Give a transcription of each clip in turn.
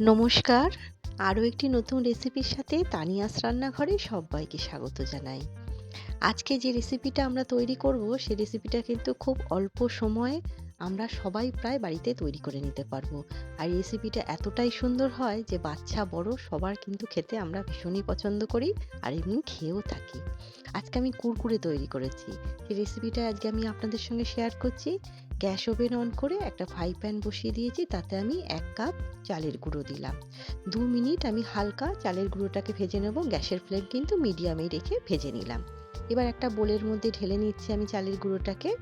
নমস্কার। আরও একটি নতুন রেসিপির সাথে তানিয়াস রান্নাঘরে সবাইকে স্বাগত জানাই। আজকে যে রেসিপিটা আমরা তৈরি করব, সে রেসিপিটা কিন্তু খুব অল্প সময়ে আমরা সবাই প্রায় বাড়িতে তৈরি করে নিতে পারব। আর রেসিপিটা এতটাই সুন্দর হয় যে বাচ্চা বড় সবার কিন্তু খেতে আমরা ভীষণই পছন্দ করি আর এমনি খেয়েও থাকি। আজকে আমি কুরকুরে তৈরি করেছি। সেই রেসিপিটা আজকে আমি আপনাদের সঙ্গে শেয়ার করছি। গ্যাস ওভেন অন করে একটা ফ্রাই প্যান বসিয়ে দিয়েছি, তাতে আমি এক কাপ চালের গুঁড়ো দিলাম। দু মিনিট আমি হালকা চালের গুঁড়োটাকে ভেজে নেব, গ্যাসের ফ্লেম কিন্তু মিডিয়ামে রেখে ভেজে নিলাম। এবার একটা বোলের মধ্যে ঢেলে নিচ্ছি আমি চালের গুঁড়োটাকে।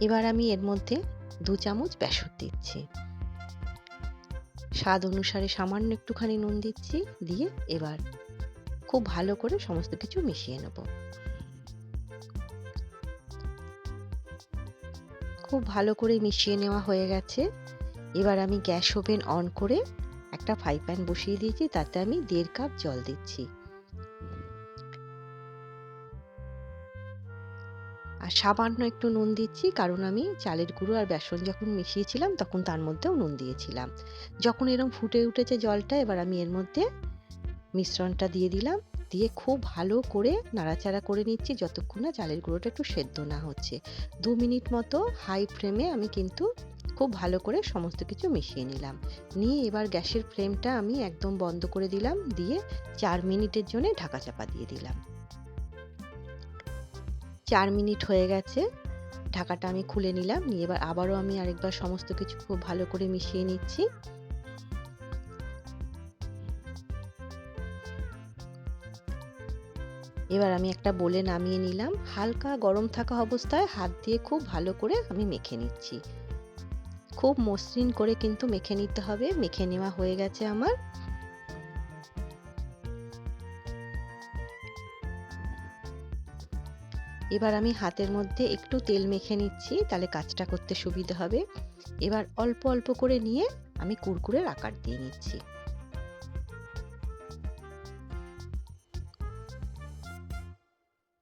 এবার আমি এর মধ্যে দু চামচ বেসন দিচ্ছি। স্বাদ অনুসারে সামান্য একটুখানি নুন দিচ্ছি, দিয়ে এবার খুব ভালো করে সমস্ত কিছু মিশিয়ে নেব। খুব ভালো করে মিশিয়ে নেওয়া হয়ে গেছে। এবার আমি গ্যাস ওভেন অন করে একটা ফ্রাই প্যান বসিয়ে দিয়েছি, তাতে আমি দেড় কাপ জল দিচ্ছি। আর সামান্য একটু নুন দিচ্ছি, কারণ আমি চালের গুঁড়ো আর বেসন যখন মিশিয়েছিলাম তখন তার মধ্যেও নুন দিয়েছিলাম। যখন এরকম ফুটে উঠেছে জলটা, এবার আমি এর মধ্যে মিশ্রণটা দিয়ে দিলাম। দিয়ে খুব ভালো করে নাড়াচাড়া করে নিচ্ছি যতক্ষণ না চালের গুঁড়োটা একটু সেদ্ধ না হচ্ছে। দু মিনিট মতো হাই ফ্লেমে আমি কিন্তু খুব ভালো করে সমস্ত কিছু মিশিয়ে নিলাম। নিয়ে এবার গ্যাসের ফ্লেমটা আমি একদম বন্ধ করে দিলাম। দিয়ে চার মিনিটের জন্য ঢাকা চাপা দিয়ে দিলাম। চার মিনিট হয়ে গেছে। ঢাকাটা আমি খুলে নিলাম, নিয়ে এবার আবারও আমি আরেকবার সমস্ত কিছু খুব ভালো করে মিশিয়ে নিচ্ছি। এবার আমি একটা বলে নামিয়ে নিলাম। হালকা গরম থাকা অবস্থায় হাত দিয়ে খুব ভালো করে আমি মেখে নিচ্ছি। খুব মসৃণ করে কিন্তু মেখে নিতে হবে। মেখে নেওয়া হয়ে গেছে আমার। এবার আমি হাতের মধ্যে একটু তেল মেখে নিচ্ছি, তাহলে কাজটা করতে সুবিধা হবে। এবার অল্প অল্প করে নিয়ে আমি কুরকুরের আকার দিয়ে নিচ্ছি।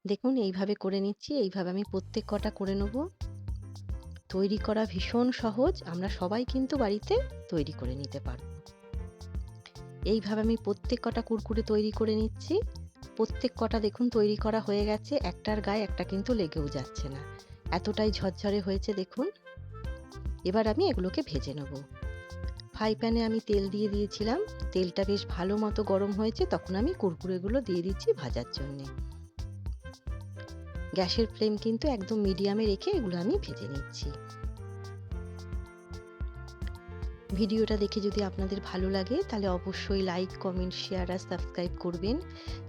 দেখুন, এইভাবে করে নিচ্ছি, এইভাবে আমি প্রত্যেক কটা করে নেব। তৈরি করা ভীষণ সহজ, আমরা সবাই কিন্তু বাড়িতে তৈরি করে নিতে পারব। এইভাবে আমি প্রত্যেক কটা কুরকুরে তৈরি করে নিচ্ছি। প্রত্যেক কটা দেখুন তৈরি করা হয়ে গেছে, একটার গায়ে একটা কিন্তু লেগেও যাচ্ছে না। এতটাই ঝরঝরে হয়েছে দেখুন। এবার আমি এগুলোকে ভেজে নেব। ফ্রাই প্যানে আমি তেল দিয়ে দিয়েছিলাম। তেলটা বেশ ভালো মতো গরম হয়েছে, তখন আমি কুরকুরেগুলো দিয়ে দিচ্ছি ভাজার জন্যে। গ্যাসের ফ্লেম কিন্তু একদম মিডিয়ামে রেখে এগুলো আমি ভেজে নিচ্ছি। ভিডিওটা দেখে যদি আপনাদের ভালো লাগে, তাহলে অবশ্যই লাইক, কমেন্ট, শেয়ার আর সাবস্ক্রাইব করবেন।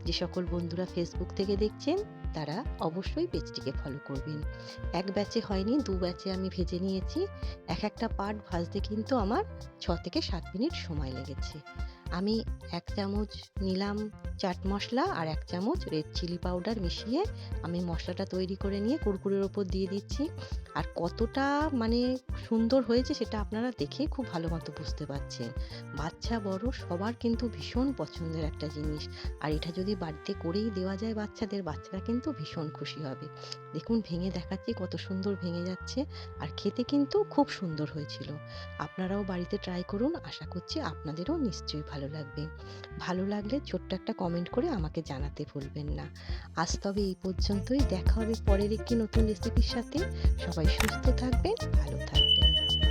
যে সকল বন্ধুরা ফেসবুক থেকে দেখছেন, তারা অবশ্যই পেজটিকে ফলো করবেন। এক ব্যাচে হয়নি, দু ব্যাচে আমি ভেজে নিয়েছি। এক একটা পার্ট ভাজতে কিন্তু আমার ছ থেকে সাত মিনিট সময় লেগেছে। আমি এক চামচ নিলাম চাট মশলা আর এক চামচ রেড চিলি পাউডার মিশিয়ে আমি মশলাটা তৈরি করে নিয়ে কুরকুরের ওপর দিয়ে দিচ্ছি। আর কতটা মানে সুন্দর হয়েছে সেটা আপনারা দেখে খুব ভালো মতো বুঝতে পারছেন। বাচ্চা বড় সবার কিন্তু ভীষণ পছন্দের একটা জিনিস। আর এটা যদি বাড়িতে করেই দেওয়া যায় বাচ্চাদের, বাচ্চারা কিন্তু ভীষণ খুশি হবে। দেখুন ভেঙে দেখাচ্ছি, কত সুন্দর ভেঙে যাচ্ছে আর খেতে কিন্তু খুব সুন্দর হয়েছিল। আপনারাও বাড়িতে ট্রাই করুন, আশা করছি আপনাদেরও নিশ্চয়ই ভালো ভালো লাগবে। ভালো লাগলে ছোট্ট একটা কমেন্ট করে আমাকে জানাতে ভুলবেন না। আজ তবে এই পর্যন্তই। দেখা হবে পরের একটি নতুন রেসিপির সাথে। সবাই সুস্থ থাকবেন, ভালো থাকবেন।